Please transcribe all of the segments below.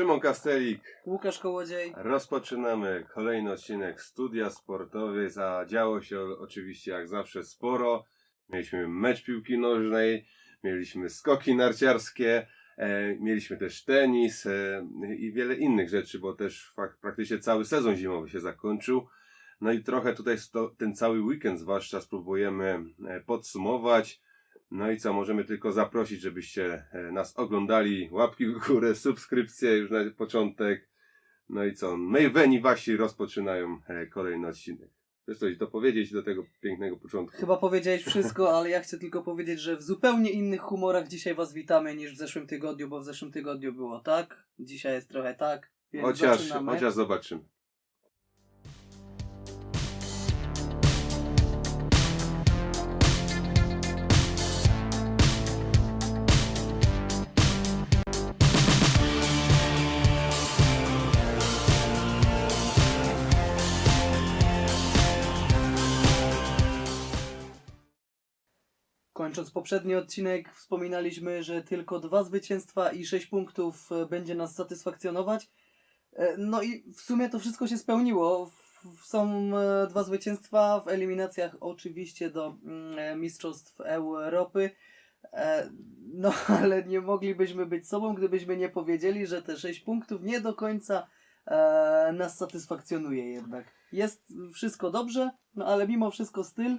Szymon Kastelik. Łukasz Kołodziej. Rozpoczynamy kolejny odcinek Studia Sportowe. Zadziało się oczywiście jak zawsze sporo. Mieliśmy mecz piłki nożnej, mieliśmy skoki narciarskie, e, mieliśmy też tenis e, i wiele innych rzeczy, bo też fakt, praktycznie cały sezon zimowy się zakończył. No i trochę tutaj sto, ten cały weekend zwłaszcza spróbujemy e, podsumować. No i co, możemy tylko zaprosić, żebyście e, nas oglądali. Łapki w górę, subskrypcje już na początek. No i co? Maywen i Wasi rozpoczynają e, kolejny odcinek. Chcesz coś dopowiedzieć do tego pięknego początku? Chyba powiedziałeś wszystko, ale ja chcę tylko powiedzieć, że w zupełnie innych humorach dzisiaj Was witamy niż w zeszłym tygodniu, bo w zeszłym tygodniu było tak, dzisiaj jest trochę tak, więc Chociaż, zaczynamy. chociaż zobaczymy. Kończąc poprzedni odcinek, wspominaliśmy, że tylko dwa zwycięstwa i sześć punktów e, będzie nas satysfakcjonować. E, No i w sumie to wszystko się spełniło. Są e, dwa zwycięstwa w eliminacjach, oczywiście do mm, Mistrzostw Europy. No ale nie moglibyśmy być sobą, gdybyśmy nie powiedzieli, że te sześć punktów nie do końca nas satysfakcjonuje jednak. Jest wszystko dobrze, no ale mimo wszystko styl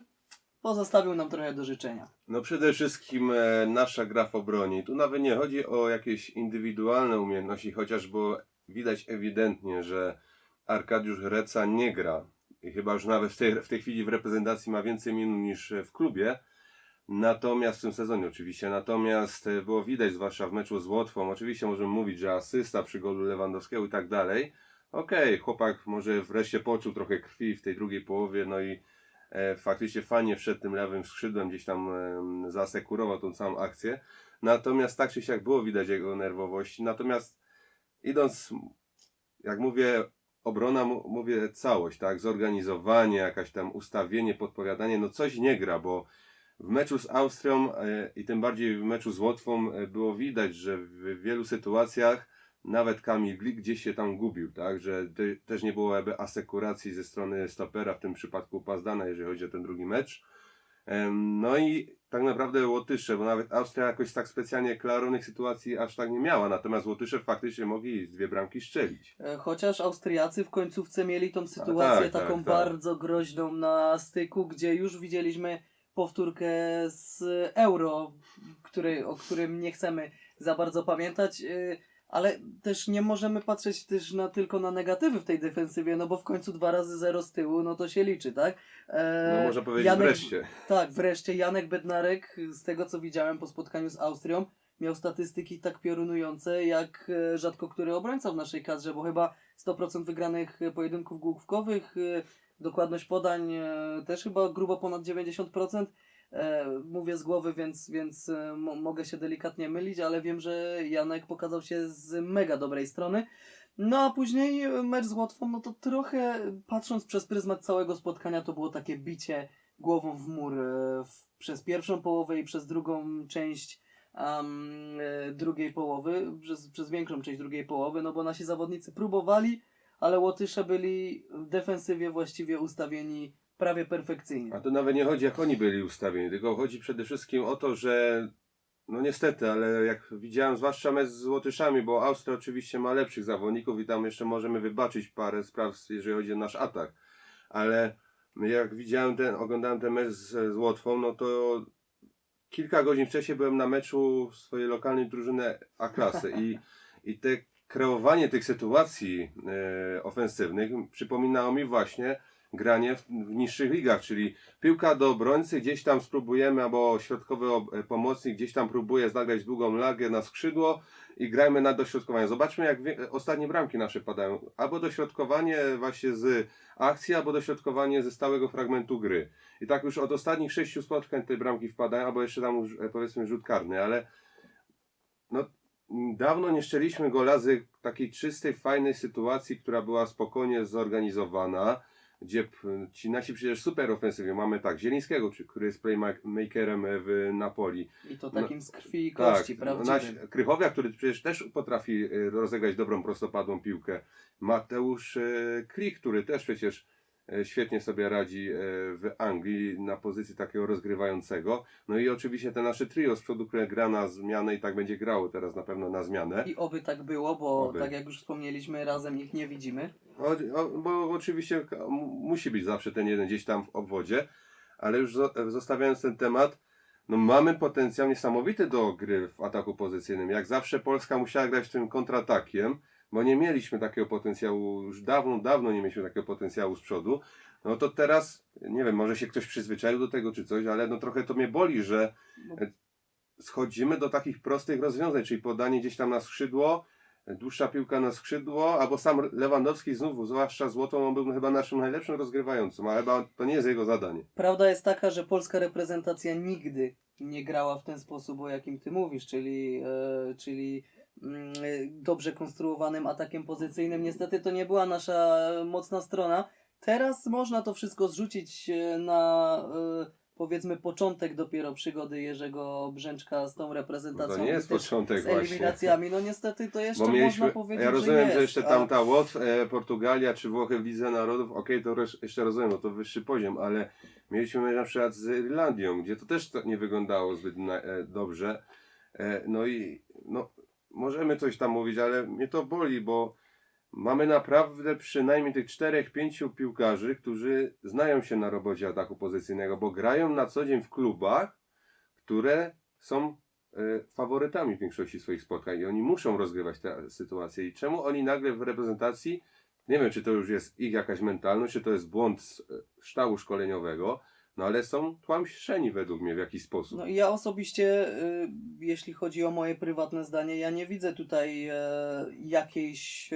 pozostawił nam trochę do życzenia. No przede wszystkim e, nasza gra w obronie. Tu nawet nie chodzi o jakieś indywidualne umiejętności, chociaż było widać ewidentnie, że Arkadiusz Reca nie gra. I chyba już nawet w tej, w tej chwili w reprezentacji ma więcej minut niż w klubie. Natomiast w tym sezonie oczywiście. Natomiast e, było widać, zwłaszcza w meczu z Łotwą, oczywiście możemy mówić, że asysta przy golu Lewandowskiego i tak dalej. Okej, chłopak może wreszcie poczuł trochę krwi w tej drugiej połowie, no i faktycznie fajnie wszedł tym lewym skrzydłem, gdzieś tam e, zasekurował tą całą akcję. Natomiast tak czy siak było widać jego nerwowość. Natomiast idąc, jak mówię, obrona, mówię całość, tak? Zorganizowanie, jakaś tam ustawienie, podpowiadanie, no coś nie gra, bo w meczu z Austrią e, i tym bardziej w meczu z Łotwą e, było widać, że w wielu sytuacjach nawet Kamil Glik gdzieś się tam gubił, tak? Że te, też nie było jakby asekuracji ze strony stopera, w tym przypadku Pazdana, jeżeli chodzi o ten drugi mecz. No i tak naprawdę Łotysze, bo nawet Austria jakoś tak specjalnie klarownych sytuacji aż tak nie miała, natomiast Łotysze faktycznie mogli z dwie bramki strzelić. E, Chociaż Austriacy w końcówce mieli tą sytuację tak, taką tak. bardzo groźną na styku, gdzie już widzieliśmy powtórkę z Euro, który, o którym nie chcemy za bardzo pamiętać. Ale też nie możemy patrzeć też na, tylko na negatywy w tej defensywie, no bo w końcu dwa razy zero z tyłu, no to się liczy, tak? E, No można powiedzieć Janek- wreszcie. Tak, wreszcie Janek Bednarek, z tego co widziałem po spotkaniu z Austrią, miał statystyki tak piorunujące jak e, rzadko który obrońca w naszej kadrze, bo chyba 100% wygranych pojedynków główkowych, e, dokładność podań e, też chyba grubo ponad 90%. E, Mówię z głowy, więc, więc e, mo- mogę się delikatnie mylić, ale wiem, że Janek pokazał się z mega dobrej strony. No a później e, mecz z Łotwą, no to trochę patrząc przez pryzmat całego spotkania, to było takie bicie głową w mur przez pierwszą połowę i przez drugą część e, drugiej połowy, przez, przez większą część drugiej połowy, no bo nasi zawodnicy próbowali, ale Łotysze byli w defensywie właściwie ustawieni prawie perfekcyjnie. A to nawet nie chodzi jak oni byli ustawieni, tylko chodzi przede wszystkim o to, że no niestety, ale jak widziałem, zwłaszcza mecz z Łotyszami, bo Austria oczywiście ma lepszych zawodników i tam jeszcze możemy wybaczyć parę spraw, jeżeli chodzi o nasz atak. Ale jak widziałem ten, oglądałem ten mecz z, z Łotwą, no to kilka godzin wcześniej byłem na meczu swojej lokalnej drużyny A-klasy i, i te kreowanie tych sytuacji e, ofensywnych przypominało mi właśnie granie w, w niższych ligach, czyli piłka do obrońcy, gdzieś tam spróbujemy, albo środkowy e, pomocnik gdzieś tam próbuje zagrać długą lagę na skrzydło i grajmy na dośrodkowanie. Zobaczmy, jak wie, ostatnie bramki nasze padają. Albo dośrodkowanie właśnie z akcji, albo dośrodkowanie ze stałego fragmentu gry. I tak już od ostatnich sześciu spotkań te bramki wpadają, albo jeszcze tam e, powiedzmy rzut karny, ale no, dawno nie szczeliśmy gola takiej czystej, fajnej sytuacji, która była spokojnie zorganizowana. Gdzie ci nasi przecież super ofensywie, mamy tak, Zielińskiego, czy, który jest playmakerem w Napoli, I to No, takim z krwi i tak, kości, prawdziwym. nasz Krychowia, który przecież też potrafi e, rozegrać dobrą prostopadłą piłkę. Mateusz e, Klich, który też przecież e, świetnie sobie radzi e, w Anglii na pozycji takiego rozgrywającego. No i oczywiście te nasze trio z przodu, które gra na zmianę i tak będzie grało teraz na pewno na zmianę. I oby tak było, bo Oby. tak jak już wspomnieliśmy, razem ich nie widzimy. O, bo oczywiście musi być zawsze ten jeden gdzieś tam w obwodzie, ale już zo- zostawiając ten temat, no mamy potencjał niesamowity do gry w ataku pozycyjnym. Jak zawsze Polska musiała grać tym kontratakiem, bo nie mieliśmy takiego potencjału, już dawno, dawno nie mieliśmy takiego potencjału z przodu. No to teraz, nie wiem, może się ktoś przyzwyczaił do tego czy coś, ale no trochę to mnie boli, że No. e, schodzimy do takich prostych rozwiązań, czyli podanie gdzieś tam na skrzydło, dłuższa piłka na skrzydło, albo sam Lewandowski znów, zwłaszcza złotą, on był chyba naszym najlepszym rozgrywającym, ale chyba to nie jest jego zadanie. Prawda jest taka, że polska reprezentacja nigdy nie grała w ten sposób, o jakim ty mówisz, czyli, e, czyli mm, dobrze konstruowanym atakiem pozycyjnym. Niestety to nie była nasza mocna strona. Teraz można to wszystko zrzucić e, na e, powiedzmy początek dopiero przygody Jerzego Brzęczka z tą No reprezentacją. to nie jest początek z właśnie. eliminacjami. No niestety to jeszcze Bo mieliśmy, można powiedzieć, ja rozumiem, że, że, jest, jeszcze a- tamta Łotw, e, Portugalia czy Włochy w Lidze Narodów, okej, to resz- jeszcze rozumiem, bo to wyższy poziom, ale mieliśmy na przykład z Irlandią, gdzie to też to nie wyglądało zbyt na, e, dobrze. E, no i no, możemy coś tam mówić, ale mnie to boli, bo mamy naprawdę przynajmniej tych czterech, pięciu piłkarzy, którzy znają się na robocie ataku pozycyjnego, bo grają na co dzień w klubach, które są e, faworytami w większości swoich spotkań i oni muszą rozgrywać te sytuacje. I czemu oni nagle w reprezentacji, nie wiem czy to już jest ich jakaś mentalność, czy to jest błąd z e, sztabu szkoleniowego, no ale są tłamszeni według mnie w jakiś sposób. No ja osobiście, y, jeśli chodzi o moje prywatne zdanie, ja nie widzę tutaj e, jakiejś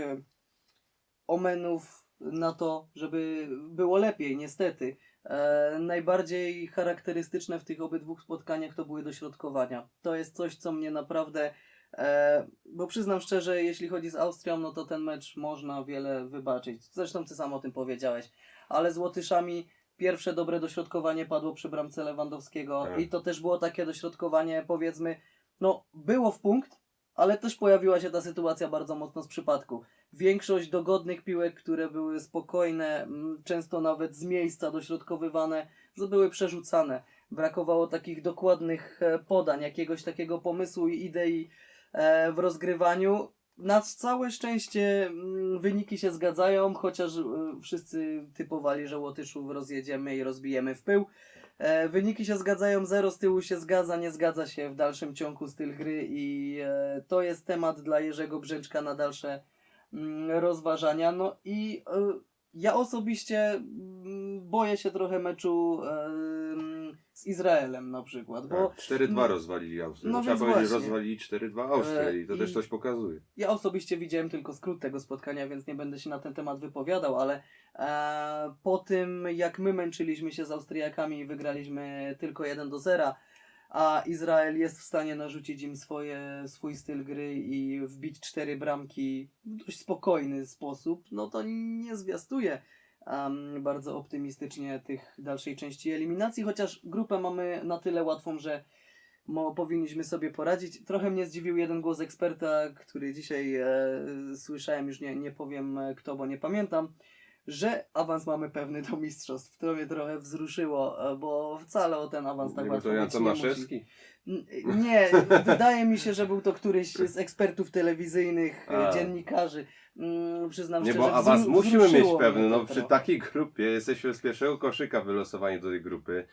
omenów na to, żeby było lepiej, niestety. E, najbardziej charakterystyczne w tych obydwu spotkaniach to były dośrodkowania. To jest coś, co mnie naprawdę. E, bo przyznam szczerze, jeśli chodzi z Austrią, no to ten mecz można wiele wybaczyć. Zresztą ty sam o tym powiedziałeś. Ale z Łotyszami pierwsze dobre dośrodkowanie padło przy bramce Lewandowskiego Tak. i to też było takie dośrodkowanie, powiedzmy, no było w punkt, ale też pojawiła się ta sytuacja bardzo mocno z przypadku. Większość dogodnych piłek, które były spokojne, mm, często nawet z miejsca dośrodkowywane, były przerzucane. Brakowało takich dokładnych e, podań, jakiegoś takiego pomysłu i idei e, w rozgrywaniu. Na całe szczęście mm, wyniki się zgadzają, chociaż e, wszyscy typowali, że Łotyszów rozjedziemy i rozbijemy w pył. E, wyniki się zgadzają, zero z tyłu się zgadza, nie zgadza się w dalszym ciągu styl gry i e, to jest temat dla Jerzego Brzęczka na dalsze mm, rozważania. No i e, ja osobiście mm, boję się trochę meczu e, z Izraelem na przykład, bo Tak, 4-2 no- rozwalili Austrię. no Trzeba powiedzieć, właśnie. rozwalili 4-2 Austrię E, i to i- też coś pokazuje. ja osobiście widziałem tylko skrót tego spotkania, więc nie będę się na ten temat wypowiadał, ale e, po tym jak my męczyliśmy się z Austriakami i wygraliśmy tylko 1 do 0, a Izrael jest w stanie narzucić im swoje, swój styl gry i wbić cztery bramki w dość spokojny sposób, no to nie zwiastuje em, bardzo optymistycznie tych dalszej części eliminacji, chociaż grupę mamy na tyle łatwą, że mo, powinniśmy sobie poradzić. Trochę mnie zdziwił jeden głos eksperta, który dzisiaj e, słyszałem, już nie, nie powiem e, kto, bo nie pamiętam, że awans mamy pewny do mistrzostw. To mnie trochę wzruszyło, e, bo wcale o ten awans tak Nie, łatwo to Jan być nie musi. Nie, wydaje mi się, że był to któryś z ekspertów telewizyjnych, e, A. dziennikarzy. Mm, Przyznam Nie, szczerze, bo awans wzru- musimy mieć wzruszyło pewny. to No, przy takiej grupie jesteśmy z pierwszego koszyka wylosowani do tej grupy.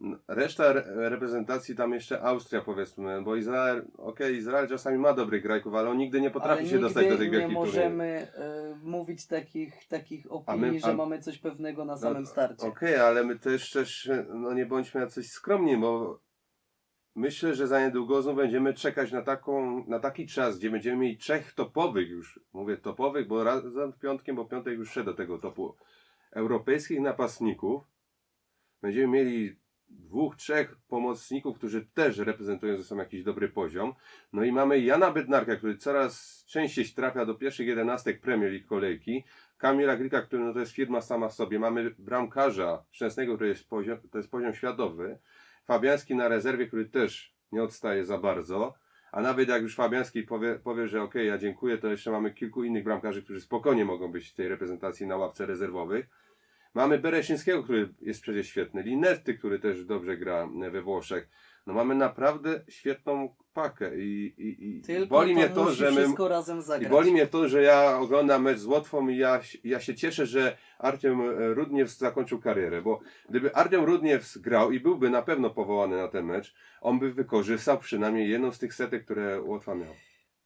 No, Reszta re- reprezentacji tam jeszcze Austria powiedzmy, bo Izrael, okej, Izrael czasami ma dobrych grajków, ale on nigdy nie potrafi Ale się dostać do tych nie wielkich turniejów. możemy e, mówić takich, takich opinii, my- że a- mamy coś pewnego na No, samym starcie. Okej, ale my też, też no nie bądźmy jakoś skromni, bo myślę, że za niedługo znów będziemy czekać na, taką, na taki czas, gdzie będziemy mieli trzech topowych już, mówię topowych, bo razem z piątkiem, bo piątek już szedł do tego topu, europejskich napastników. Będziemy mieli dwóch, trzech pomocników, którzy też reprezentują ze sobą jakiś dobry poziom. No i mamy Jana Bednarka, który coraz częściej trafia do pierwszych jedenastek Premier League kolejki. Kamila Grika, który no to jest firma sama w sobie. Mamy bramkarza Szczęsnego, który jest poziom, to jest poziom światowy. Fabiański na rezerwie, który też nie odstaje za bardzo. A nawet jak już Fabiański powie, powie że okej, ja dziękuję, to jeszcze mamy kilku innych bramkarzy, którzy spokojnie mogą być w tej reprezentacji na ławce rezerwowych. Mamy Bereszyńskiego, który jest przecież świetny. Linetty, który też dobrze gra we Włoszech. No mamy naprawdę świetną pakę i, i, i Tylko boli mnie to, że my, wszystko razem i boli mnie to, że ja oglądam mecz z Łotwą i ja, ja się cieszę, że Artem e, Rudniews zakończył karierę, bo gdyby Artem Rudniews grał i byłby na pewno powołany na ten mecz, on by wykorzystał przynajmniej jedną z tych setek, które Łotwa miała.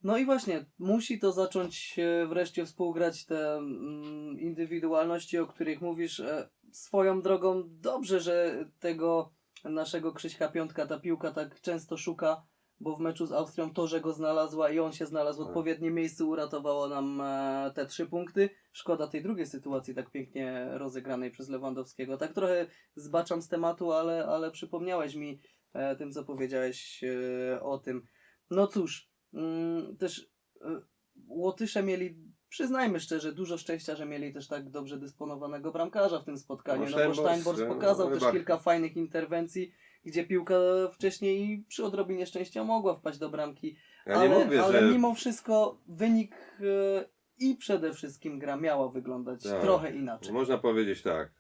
No i właśnie, musi to zacząć wreszcie współgrać te mm, indywidualności, o których mówisz. E, Swoją drogą, dobrze, że tego naszego Krzyśka Piątka ta piłka tak często szuka, bo w meczu z Austrią to, że go znalazła i on się znalazł w Tak. odpowiednim miejscu, uratowało nam e, te trzy punkty. Szkoda tej drugiej sytuacji, tak pięknie rozegranej przez Lewandowskiego. Tak trochę zbaczam z tematu, ale, ale przypomniałeś mi e, tym, co powiedziałeś e, o tym. No cóż, mm, też Łotysze mieli, przyznajmy szczerze, dużo szczęścia, że mieli też tak dobrze dysponowanego bramkarza w tym spotkaniu. No, No, bo Steinbors e, pokazał też kilka fajnych interwencji, gdzie piłka wcześniej przy odrobinie szczęścia mogła wpaść do bramki. Ja ale, mówię, ale że mimo wszystko wynik y, i przede wszystkim gra miała wyglądać Tak. trochę inaczej. można powiedzieć tak.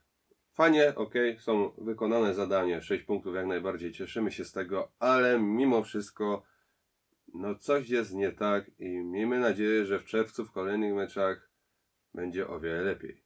Fajnie, okej, są wykonane zadanie, 6 punktów jak najbardziej, cieszymy się z tego, ale mimo wszystko no coś jest nie tak i miejmy nadzieję, że w czerwcu w kolejnych meczach będzie o wiele lepiej.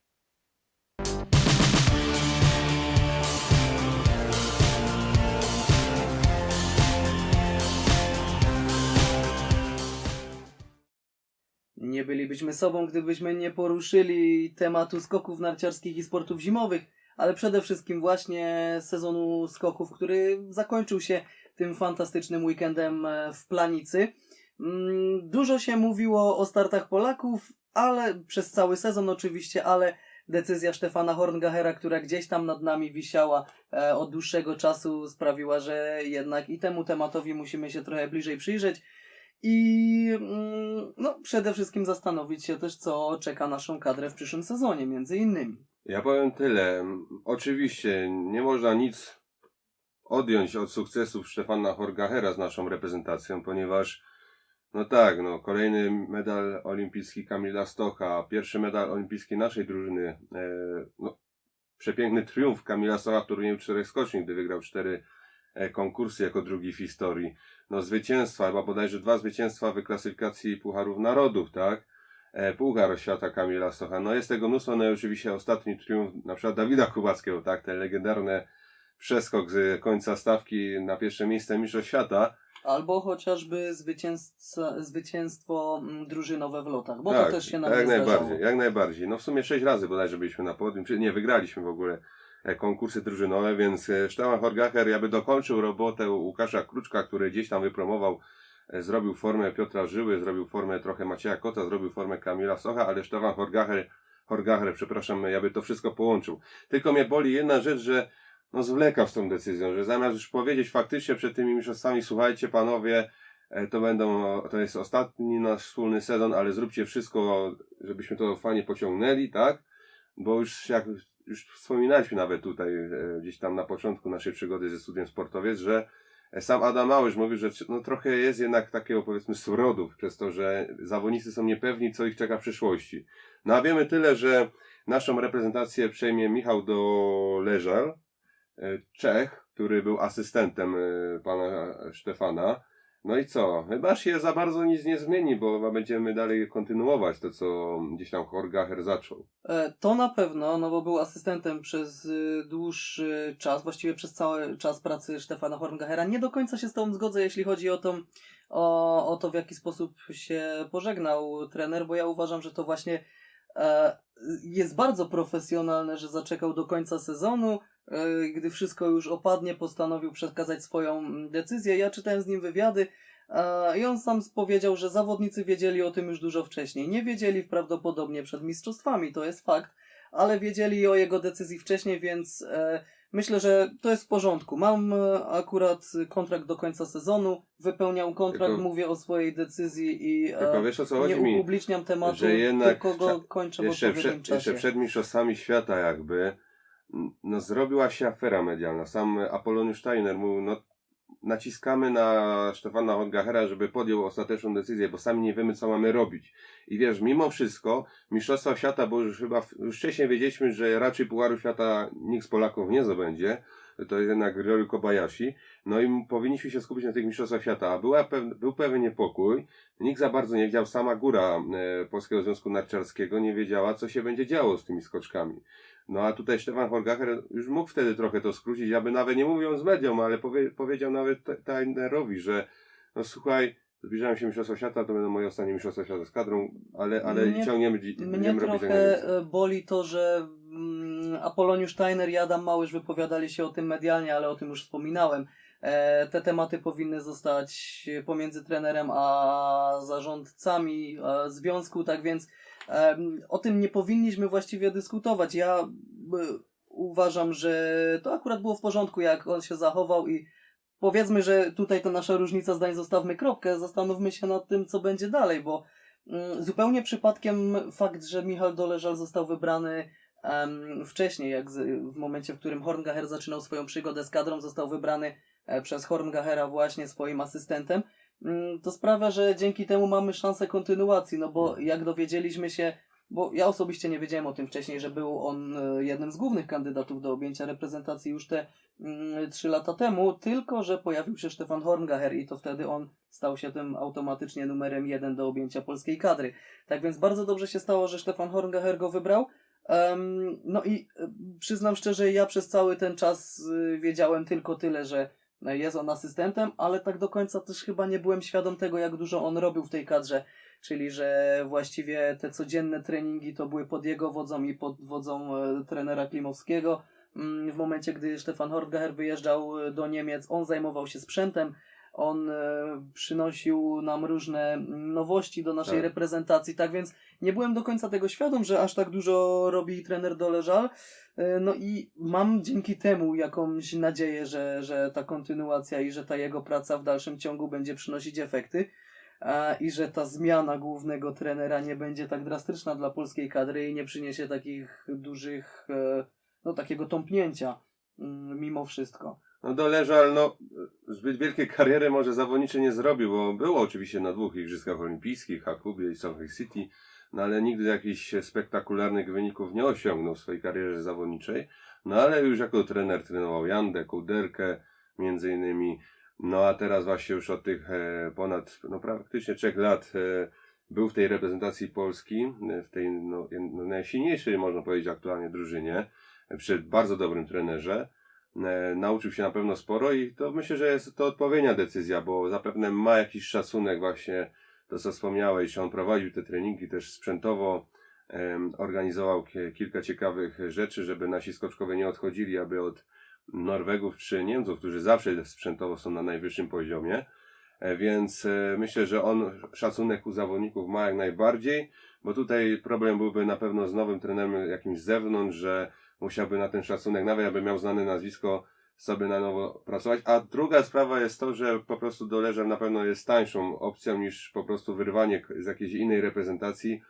Nie bylibyśmy sobą, gdybyśmy nie poruszyli tematu skoków narciarskich i sportów zimowych, ale przede wszystkim właśnie sezonu skoków, który zakończył się tym fantastycznym weekendem e, w Planicy. Mm, Dużo się mówiło o startach Polaków, ale przez cały sezon oczywiście, ale decyzja Stefana Horngachera, która gdzieś tam nad nami wisiała e, od dłuższego czasu, sprawiła, że jednak i temu tematowi musimy się trochę bliżej przyjrzeć. I mm, no, przede wszystkim zastanowić się też, co czeka naszą kadrę w przyszłym sezonie, między innymi. Ja powiem tyle. Oczywiście nie można nic odjąć od sukcesów Stefana Horgachera z naszą reprezentacją, ponieważ no tak, no kolejny medal olimpijski Kamila Stocha, pierwszy medal olimpijski naszej drużyny, e, no przepiękny triumf Kamila Stocha w turnieju czterech skoczni, gdy wygrał cztery e, konkursy jako drugi w historii. No zwycięstwa, chyba bodajże dwa zwycięstwa w klasyfikacji Pucharów Narodów, tak? e, Puchar Świata Kamila Stocha. No jest tego mnóstwo, no i oczywiście ostatni triumf na przykład Dawida Kubackiego, tak, ten legendarny przeskok z końca stawki na pierwsze miejsce Mistrzostw Świata. Albo chociażby zwycięstwo, mm, drużynowe w lotach, bo tak, to też się nam jak nie zdarzało. najbardziej, jak najbardziej. No w sumie sześć razy bodajże byliśmy na podium, czy nie, wygraliśmy w ogóle e, konkursy drużynowe, więc e, Stefan Horgacher jakby dokończył robotę Łukasza Kruczka, który gdzieś tam wypromował e, zrobił formę Piotra Żyły, zrobił formę trochę Macieja Kota, zrobił formę Kamila Socha, ale Stefan Horgacher, Horgacher, przepraszam, jakby to wszystko połączył. Tylko mnie boli jedna rzecz, że no zwlekał z tą decyzją, że zamiast już powiedzieć faktycznie przed tymi mistrzostwami, słuchajcie panowie, e, to będą, to jest ostatni nasz wspólny sezon, ale zróbcie wszystko, żebyśmy to fajnie pociągnęli, tak? Bo już jak już wspominaliśmy nawet tutaj, e, gdzieś tam na początku naszej przygody ze studiem sportowiec, że sam Adam Małysz mówił, że no trochę jest jednak takiego powiedzmy smrodów przez to, że zawodnicy są niepewni, co ich czeka w przyszłości. No a wiemy tyle, że naszą reprezentację przejmie Michał Doleżal, e, Czech, który był asystentem e, pana Stefana. No i co? Chyba się za bardzo nic nie zmieni, bo będziemy dalej kontynuować to, co gdzieś tam Horgacher zaczął. E, To na pewno, no bo był asystentem przez y, dłuższy czas, właściwie przez cały czas pracy Stefana Horngachera. Nie do końca się z tą zgodzę, jeśli chodzi o, tą, o, o to, w jaki sposób się pożegnał trener, bo ja uważam, że to właśnie e, jest bardzo profesjonalne, że zaczekał do końca sezonu, e, gdy wszystko już opadnie, postanowił przekazać swoją decyzję. Ja czytałem z nim wywiady e, i on sam powiedział, że zawodnicy wiedzieli o tym już dużo wcześniej. Nie wiedzieli prawdopodobnie przed mistrzostwami, to jest fakt, ale wiedzieli o jego decyzji wcześniej, więc e, myślę, że to jest w porządku. Mam e, akurat kontrakt do końca sezonu, wypełniał kontrakt, Tylko- mówię o swojej decyzji i e, nie mi? upubliczniam tematu, że jednak tylko go kończę Jeszcze przed, czasie. jeszcze przed mistrzostwami świata jakby no zrobiła się afera medialna. Sam Apoloniusz Steiner mówił, no naciskamy na Stefana Horgachera, żeby podjął ostateczną decyzję, bo sami nie wiemy, co mamy robić. I wiesz, mimo wszystko, Mistrzostwa Świata, bo już chyba już wcześniej wiedzieliśmy, że raczej Pucharu Świata nikt z Polaków nie zdobędzie, to jest jednak Ryoyu Kobayashi, no i powinniśmy się skupić na tych Mistrzostwach Świata, a była pew- był pewien niepokój, nikt za bardzo nie wiedział, sama góra e, Polskiego Związku Narciarskiego nie wiedziała, co się będzie działo z tymi skoczkami. No a tutaj Stefan Horgacher już mógł wtedy trochę to skrócić, aby nawet nie mówią z medią, ale powie, powiedział nawet Tainerowi, że no słuchaj, zbliżają się Mistrzostwa Świata, to będą moje ostatnie Mistrzostwa Świata z kadrą, ale, ale Mnie- ciągniemy, Mnie trochę e, boli to, że mm, Apoloniusz Steiner i Adam Małysz wypowiadali się o tym medialnie, ale o tym już wspominałem. E, te tematy powinny zostać pomiędzy trenerem a zarządcami e, związku, tak więc o tym nie powinniśmy właściwie dyskutować. Ja e, uważam, że to akurat było w porządku, jak on się zachował i powiedzmy, że tutaj ta nasza różnica zdań zostawmy kropkę, zastanówmy się nad tym, co będzie dalej, bo Mm, Zupełnie przypadkiem fakt, że Michał Doleżal został wybrany wcześniej, jak w momencie, w którym Horngacher zaczynał swoją przygodę z kadrą, został wybrany e, przez Horngachera właśnie swoim asystentem, to sprawia, że dzięki temu mamy szansę kontynuacji, no bo jak dowiedzieliśmy się, bo ja osobiście nie wiedziałem o tym wcześniej, że był on e, jednym z głównych kandydatów do objęcia reprezentacji już te mm, trzy lata temu, tylko że pojawił się Stefan Horngacher i to wtedy on stał się tym automatycznie numerem jeden do objęcia polskiej kadry. Tak więc bardzo dobrze się stało, że Stefan Horngacher go wybrał. No i e, przyznam szczerze, ja przez cały ten czas y, wiedziałem tylko tyle, że e, jest on asystentem, ale tak do końca też chyba nie byłem świadom tego, jak dużo on robił w tej kadrze. Czyli, że właściwie te codzienne treningi to były pod jego wodzą i pod wodzą e, trenera Klimowskiego. Mm, W momencie, gdy Stefan Horngacher wyjeżdżał e, do Niemiec, on zajmował się sprzętem, on e, przynosił nam różne nowości do naszej Tak. reprezentacji, tak więc nie byłem do końca tego świadom, że aż tak dużo robi trener Doleżal. E, No i mam dzięki temu jakąś nadzieję, że, że ta kontynuacja i że ta jego praca w dalszym ciągu będzie przynosić efekty. I że ta zmiana głównego trenera nie będzie tak drastyczna dla polskiej kadry i nie przyniesie takich dużych, e, no takiego tąpnięcia mm, mimo wszystko. No Doleżal, no zbyt wielkiej kariery może zawodniczy nie zrobił, bo było oczywiście na dwóch Igrzyskach Olimpijskich, Hakubie i Salt Lake City, no ale nigdy jakichś spektakularnych wyników nie osiągnął w swojej karierze zawodniczej. No ale już jako trener trenował Jandę, Kuderkę między innymi, no a teraz właśnie już od tych e, ponad, no praktycznie trzech lat e, był w tej reprezentacji Polski, e, w tej no, najsilniejszej można powiedzieć aktualnie drużynie, przy bardzo dobrym trenerze nauczył się na pewno sporo i to myślę, że jest to odpowiednia decyzja, bo zapewne ma jakiś szacunek właśnie to, co wspomniałeś, on prowadził te treningi też sprzętowo, organizował ki- kilka ciekawych rzeczy, żeby nasi skoczkowie nie odchodzili, aby od Norwegów czy Niemców, którzy zawsze sprzętowo są na najwyższym poziomie. E, Więc e, myślę, że on szacunek u zawodników ma jak najbardziej, bo tutaj problem byłby na pewno z nowym trenerem jakimś z zewnątrz, że musiałby na ten szacunek, nawet jakby miał znane nazwisko, sobie na nowo pracować. A druga sprawa jest to, że po prostu doleżem na pewno jest tańszą opcją niż po prostu wyrwanie z jakiejś innej reprezentacji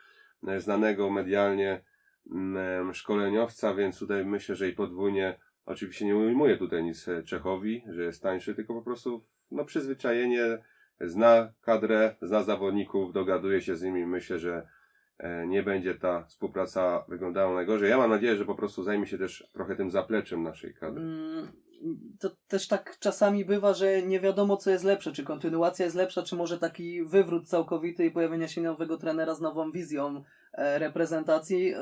e, znanego medialnie mm, szkoleniowca, więc tutaj myślę, że i podwójnie oczywiście nie ujmuję tutaj nic e, Czechowi, że jest tańszy, tylko po prostu no przyzwyczajenie, zna kadrę, zna zawodników, dogaduje się z nimi. Myślę, że nie będzie ta współpraca wyglądała najgorzej. Ja mam nadzieję, że po prostu zajmie się też trochę tym zapleczem naszej kadry. Mm, To też tak czasami bywa, że nie wiadomo co jest lepsze, czy kontynuacja jest lepsza, czy może taki wywrót całkowity i pojawienie się nowego trenera z nową wizją e, reprezentacji.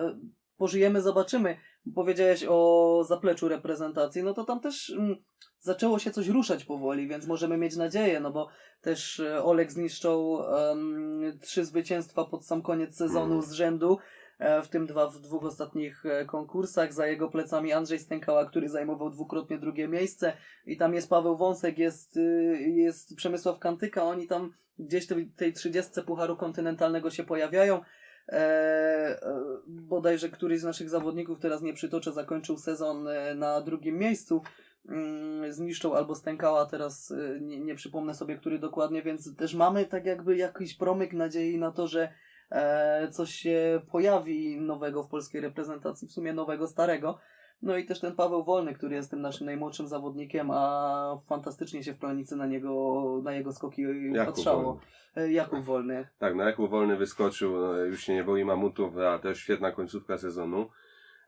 Pożyjemy, zobaczymy. Powiedziałeś o zapleczu reprezentacji, no to tam też mm, zaczęło się coś ruszać powoli, więc możemy mieć nadzieję, no bo też e, Olek zniszczał em, trzy zwycięstwa pod sam koniec sezonu Mm. z rzędu, e, w tym dwa w dwóch ostatnich e, konkursach. Za jego plecami Andrzej Stękała, który zajmował dwukrotnie drugie miejsce i tam jest Paweł Wąsek, jest, y, jest Przemysław Kantyka, oni tam gdzieś w tej trzydziestce Pucharu Kontynentalnego się pojawiają. E, e, bodajże któryś z naszych zawodników, teraz nie przytoczę, zakończył sezon e, na drugim miejscu. Mm, zniszczą albo stękała, teraz e, nie, nie przypomnę sobie, który dokładnie, więc też mamy tak jakby jakiś promyk nadziei na to, że coś się pojawi nowego w polskiej reprezentacji, w sumie nowego, starego. No i też ten Paweł Wolny, który jest tym naszym najmłodszym zawodnikiem, a fantastycznie się w planicy na niego, na jego skoki Jakub patrzało. Wolny. E, Jakub Wolny. Tak, na Jakub Wolny wyskoczył, no, już się nie boi mamutów, a też świetna końcówka sezonu.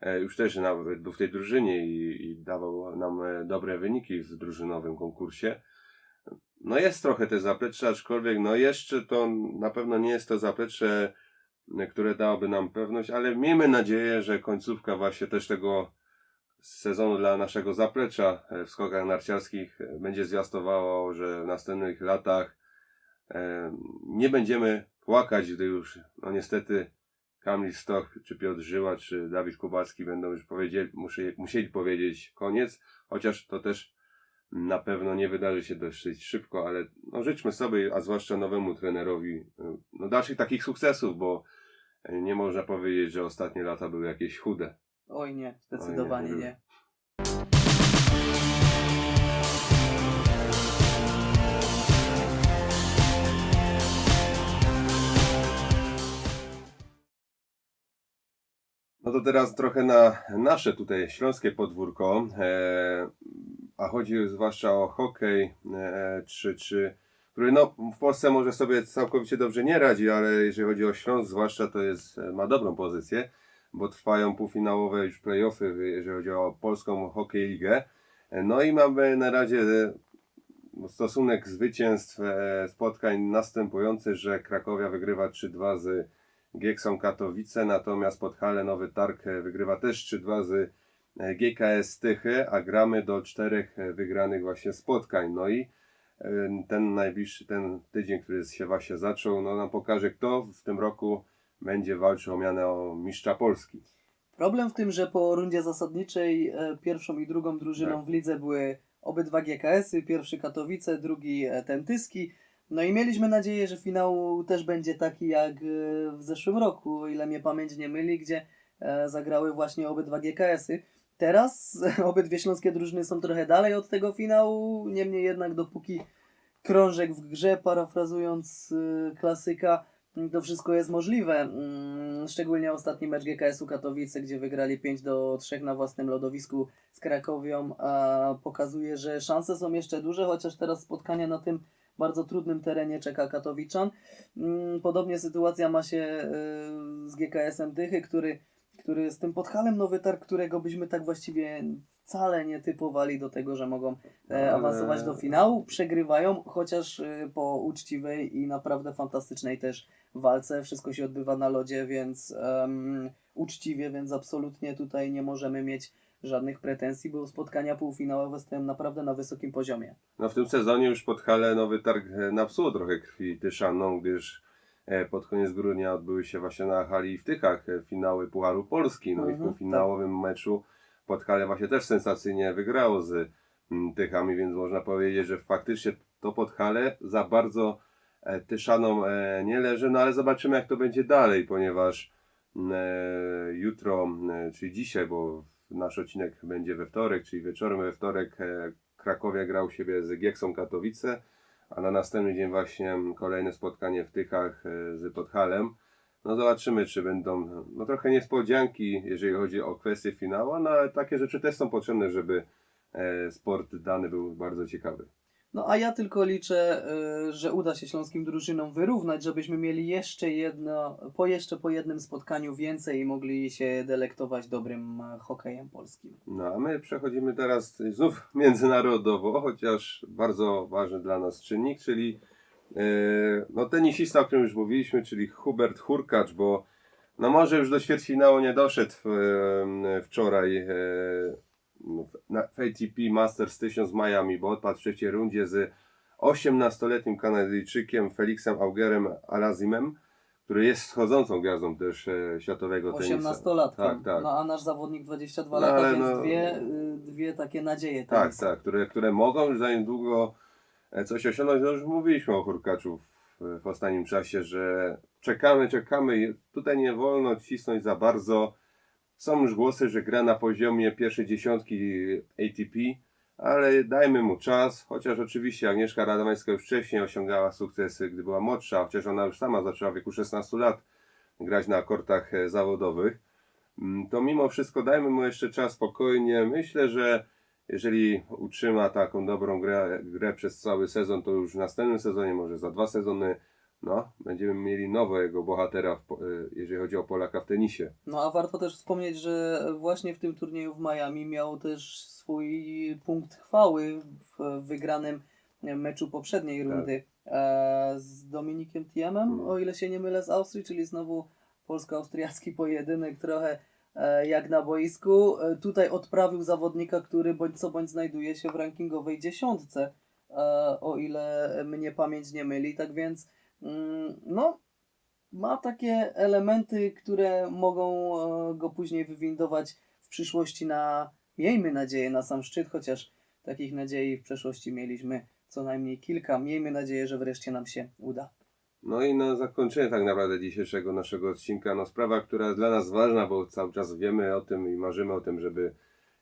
E, Już też nawet był w tej drużynie i, i dawał nam e, dobre wyniki w drużynowym konkursie. No jest trochę te zaplecze, aczkolwiek no jeszcze to na pewno nie jest to zaplecze, które dałoby nam pewność, ale miejmy nadzieję, że końcówka właśnie też tego sezonu dla naszego zaplecza e, w skokach narciarskich e, będzie zwiastowało, że w następnych latach e, nie będziemy płakać, gdy już, no niestety, Kamil Stoch, czy Piotr Żyła, czy Dawid Kubacki będą już powiedzieli, musieli powiedzieć koniec, chociaż to też na pewno nie wydarzy się dosyć szybko, ale no życzmy sobie, a zwłaszcza nowemu trenerowi, no dalszych takich sukcesów, bo nie można powiedzieć, że ostatnie lata były jakieś chude. Oj nie, zdecydowanie Oj, nie, nie. No to teraz trochę na nasze tutaj śląskie podwórko, e, a chodzi zwłaszcza o hokej, e, czy, czy, który no, w Polsce może sobie całkowicie dobrze nie radzi, ale jeżeli chodzi o Śląsk zwłaszcza to jest, e, ma dobrą pozycję, bo trwają półfinałowe już playoffy, jeżeli chodzi o polską hokej ligę. No i mamy na razie e, stosunek zwycięstw e, spotkań następujący, że Krakowia wygrywa 3-2 z Gieksą Katowice, natomiast Podhale Nowy Targ e, wygrywa też 3-2 z GKS Tychy, a gramy do czterech wygranych właśnie spotkań. No i ten najbliższy, ten tydzień, który się właśnie zaczął, no nam pokaże kto w tym roku będzie walczył o mianę o mistrza Polski. Problem w tym, że po rundzie zasadniczej e, pierwszą i drugą drużyną Tak. w lidze były obydwa GKS-y, pierwszy Katowice, drugi e, Tentyski. No i mieliśmy nadzieję, że finał też będzie taki jak e, w zeszłym roku, o ile mnie pamięć nie myli, gdzie zagrały właśnie obydwa GKS-y. Teraz obydwie śląskie drużyny są trochę dalej od tego finału, niemniej jednak dopóki krążek w grze, parafrazując klasyka, to wszystko jest możliwe. Mm, Szczególnie ostatni mecz GKS-u Katowice, gdzie wygrali 5 do 3 na własnym lodowisku z Krakowią, a pokazuje, że szanse są jeszcze duże, chociaż teraz spotkanie na tym bardzo trudnym terenie czeka Katowiczan. Mm, Podobnie sytuacja ma się e, z GKS-em Dychy, który, który z tym Podhalem Nowy Targ, którego byśmy tak właściwie wcale nie typowali do tego, że mogą e, awansować do finału. Przegrywają, chociaż e, po uczciwej i naprawdę fantastycznej też walce. Wszystko się odbywa na lodzie, więc em, uczciwie, więc absolutnie tutaj nie możemy mieć żadnych pretensji, bo spotkania półfinałowe stoją naprawdę na wysokim poziomie. No w tym sezonie już Podhale Nowy Targ e, napsuło trochę krwi Tyszaną, gdyż e, pod koniec grudnia odbyły się właśnie na hali w Tychach e, finały Pucharu Polski. No i w Mhm, półfinałowym meczu Podhale właśnie też sensacyjnie wygrało z mm, Tychami, więc można powiedzieć, że faktycznie to Podhale za bardzo Tyszanom e, nie leży, no ale zobaczymy jak to będzie dalej, ponieważ e, jutro, e, czyli dzisiaj, bo nasz odcinek będzie we wtorek, czyli wieczorem we wtorek e, Krakowia grał siebie z Gieksą Katowice, a na następny dzień właśnie kolejne spotkanie w Tychach e, z Podhalem. No zobaczymy, czy będą no trochę niespodzianki, jeżeli chodzi o kwestie finału, no ale takie rzeczy też są potrzebne, żeby e, sport dany był bardzo ciekawy. No a ja tylko liczę, y, że uda się śląskim drużynom wyrównać, żebyśmy mieli jeszcze jedno, po jeszcze po jednym spotkaniu więcej i mogli się delektować dobrym e, hokejem polskim. No a my przechodzimy teraz znów międzynarodowo, chociaż bardzo ważny dla nas czynnik, czyli e, no tenisista, o którym już mówiliśmy, czyli Hubert Hurkacz, bo no może już do ćwierćfinału nie doszedł e, wczoraj ATP Masters 1000 z Miami, bo odpadł w trzeciej rundzie z 18-letnim Kanadyjczykiem Felixem Augerem Alazimem, który jest schodzącą gwiazdą też e, światowego tenisa. 18-latkiem. Tak, tak. No a nasz zawodnik 22 No, lata, więc no- dwie, y, dwie takie nadzieje Tak, tenisa. tak, które, które mogą już za niedługo e, coś osiągnąć. No już mówiliśmy o Hurkaczu w w, ostatnim czasie, że czekamy, czekamy. Tutaj nie wolno cisnąć za bardzo. Są już głosy, że gra na poziomie pierwszej dziesiątki ATP, ale dajmy mu czas. Chociaż oczywiście Agnieszka Radomańska już wcześniej osiągała sukcesy, gdy była młodsza, chociaż ona już sama zaczęła w wieku 16 lat grać na kortach e, zawodowych. Mm, To mimo wszystko dajmy mu jeszcze czas spokojnie. Myślę, że jeżeli utrzyma taką dobrą grę, grę przez cały sezon, to już w następnym sezonie, może za dwa sezony, no, będziemy mieli nowego bohatera, y, jeżeli chodzi o Polaka w tenisie. No a warto też wspomnieć, że właśnie w tym turnieju w Miami miał też swój punkt chwały w wygranym meczu poprzedniej Tak. rundy e, z Dominikiem Thiemem, Mm. o ile się nie mylę, z Austrii, czyli znowu polsko-austriacki pojedynek, trochę e, jak na boisku. E, tutaj odprawił zawodnika, który bądź co bądź znajduje się w rankingowej dziesiątce, e, o ile mnie pamięć nie myli, tak więc no ma takie elementy, które mogą e, go później wywindować w przyszłości na, miejmy nadzieję, na sam szczyt, chociaż takich nadziei w przeszłości mieliśmy co najmniej kilka. Miejmy nadzieję, że wreszcie nam się uda. No i na zakończenie tak naprawdę dzisiejszego naszego odcinka, no sprawa, która jest dla nas ważna, bo cały czas wiemy o tym i marzymy o tym, żeby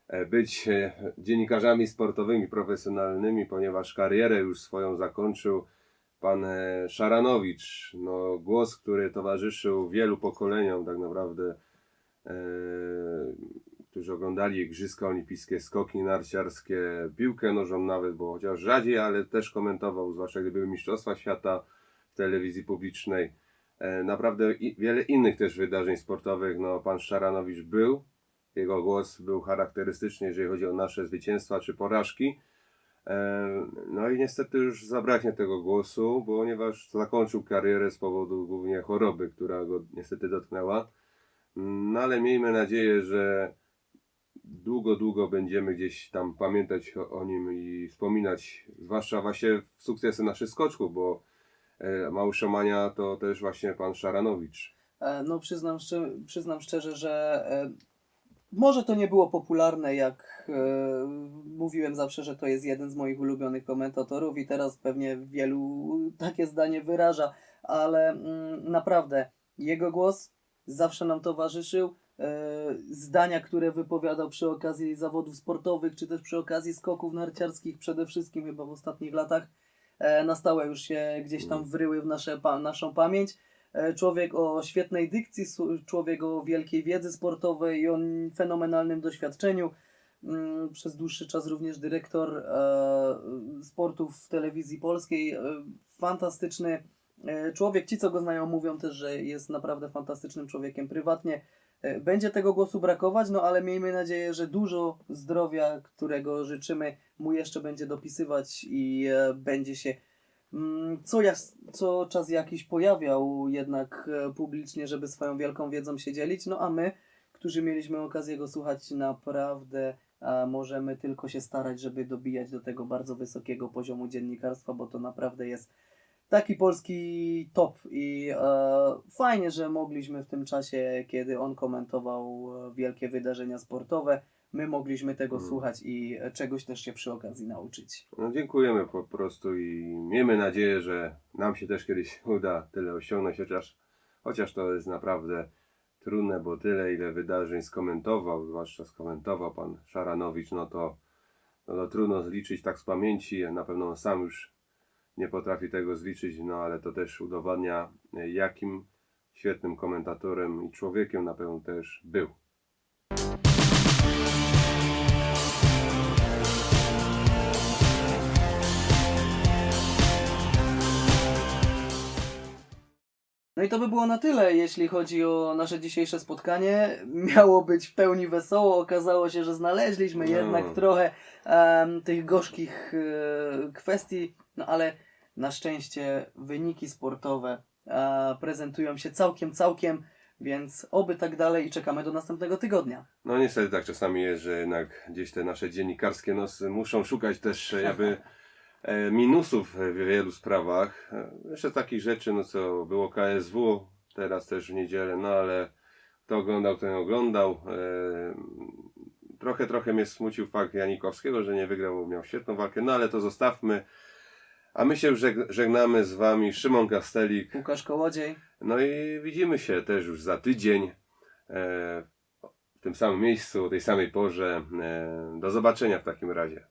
e, być e, dziennikarzami sportowymi, profesjonalnymi, ponieważ karierę już swoją zakończył pan e, Szaranowicz. No, głos, który towarzyszył wielu pokoleniom tak naprawdę, e, którzy oglądali Igrzyska Olimpijskie, skoki narciarskie, piłkę nożą nawet, bo chociaż rzadziej, ale też komentował, zwłaszcza gdy były Mistrzostwa Świata w telewizji publicznej. E, Naprawdę i, wiele innych też wydarzeń sportowych. No, pan Szaranowicz był. Jego głos był charakterystyczny, jeżeli chodzi o nasze zwycięstwa czy porażki. E, No i niestety już zabraknie tego głosu, ponieważ zakończył karierę z powodu głównie choroby, która go niestety dotknęła. No ale miejmy nadzieję, że długo, długo będziemy gdzieś tam pamiętać o, nim i wspominać, zwłaszcza właśnie sukcesy naszych skoczków, bo e, Małszomania to też właśnie pan Szaranowicz. E, No przyznam, przyznam szczerze, że może to nie było popularne, jak e, mówiłem zawsze, że to jest jeden z moich ulubionych komentatorów i teraz pewnie wielu takie zdanie wyraża, ale mm, naprawdę jego głos zawsze nam towarzyszył. E, Zdania, które wypowiadał przy okazji zawodów sportowych, czy też przy okazji skoków narciarskich, przede wszystkim chyba w ostatnich latach, e, na stałe już się gdzieś tam wryły w nasze, pa, naszą pamięć. E, Człowiek o świetnej dykcji, człowiek o wielkiej wiedzy sportowej i o fenomenalnym doświadczeniu. Mm, Przez dłuższy czas również dyrektor e, sportów w telewizji polskiej. E, fantastyczny człowiek. Ci, co go znają, mówią też, że jest naprawdę fantastycznym człowiekiem prywatnie. Będzie tego głosu brakować, no ale miejmy nadzieję, że dużo zdrowia, którego życzymy, mu jeszcze będzie dopisywać i będzie się co, jas, co czas jakiś pojawiał jednak e, publicznie, żeby swoją wielką wiedzą się dzielić. No a my, którzy mieliśmy okazję go słuchać, naprawdę możemy tylko się starać, żeby dobijać do tego bardzo wysokiego poziomu dziennikarstwa, bo to naprawdę jest taki polski top i e, fajnie, że mogliśmy w tym czasie, kiedy on komentował e, wielkie wydarzenia sportowe, my mogliśmy tego Mm. słuchać i czegoś też się przy okazji nauczyć. No, dziękujemy po prostu i miejmy nadzieję, że nam się też kiedyś uda tyle osiągnąć, chociaż, chociaż to jest naprawdę trudne, bo tyle ile wydarzeń skomentował, zwłaszcza skomentował pan Szaranowicz, no to, no to trudno zliczyć tak z pamięci, na pewno on sam już nie potrafi tego zliczyć, no ale to też udowadnia jakim świetnym komentatorem i człowiekiem na pewno też był. No i to by było na tyle, jeśli chodzi o nasze dzisiejsze spotkanie. Miało być w pełni wesoło, okazało się, że znaleźliśmy No. jednak trochę em, tych gorzkich e, kwestii, no ale na szczęście wyniki sportowe e, prezentują się całkiem, całkiem, więc oby tak dalej i czekamy do następnego tygodnia. No niestety tak czasami jest, że jednak gdzieś te nasze dziennikarskie nosy muszą szukać też e, jakby e, minusów w wielu sprawach. E, Jeszcze takich rzeczy, no co było KSW, teraz też w niedzielę, no ale kto oglądał, ten oglądał. E, Trochę, trochę mnie smucił fakt Janikowskiego, że nie wygrał, bo miał świetną walkę, no ale to zostawmy. A my się żegnamy z Wami, Szymon Kastelik. Łukasz Kołodziej. No i widzimy się też już za tydzień e, w tym samym miejscu, o tej samej porze. E, do zobaczenia w takim razie.